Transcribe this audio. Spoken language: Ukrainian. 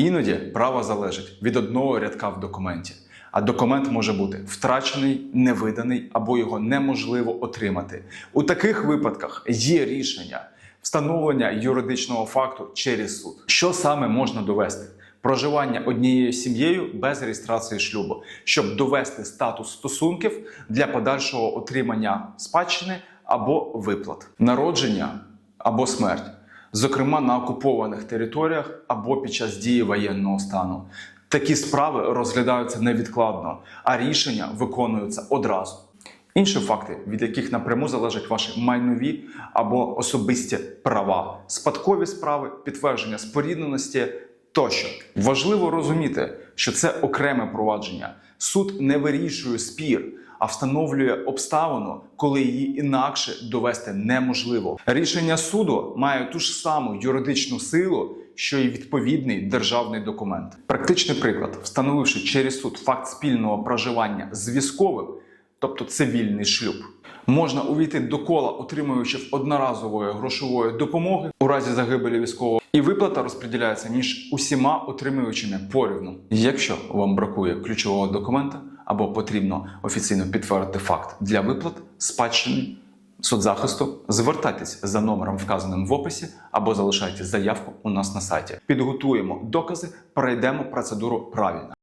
Іноді право залежить від одного рядка в документі, а документ може бути втрачений, невиданий або його неможливо отримати. У таких випадках є рішення встановлення юридичного факту через суд. Що саме можна довести? Проживання однією сім'єю без реєстрації шлюбу, щоб довести статус стосунків для подальшого отримання спадщини або виплат, народження або смерть, зокрема на окупованих територіях або під час дії воєнного стану. Такі справи розглядаються невідкладно, а рішення виконуються одразу. Інші факти, від яких напряму залежать ваші майнові або особисті права, спадкові справи, підтвердження спорідненості тощо. Важливо розуміти, що це окреме провадження. Суд не вирішує спір, а встановлює обставину, коли її інакше довести неможливо. Рішення суду має ту ж саму юридичну силу, що й відповідний державний документ. Практичний приклад, встановивши через суд факт спільного проживання з військовим, тобто цивільний шлюб, можна увійти до кола отримуючи одноразової грошової допомоги у разі загибелі військового, і виплата розподіляється між усіма отримуючими порівну. Якщо вам бракує ключового документа або потрібно офіційно підтвердити факт для виплат спадщини соцзахисту, звертайтесь за номером, вказаним в описі, або залишайте заявку у нас на сайті. Підготуємо докази, пройдемо процедуру правильно.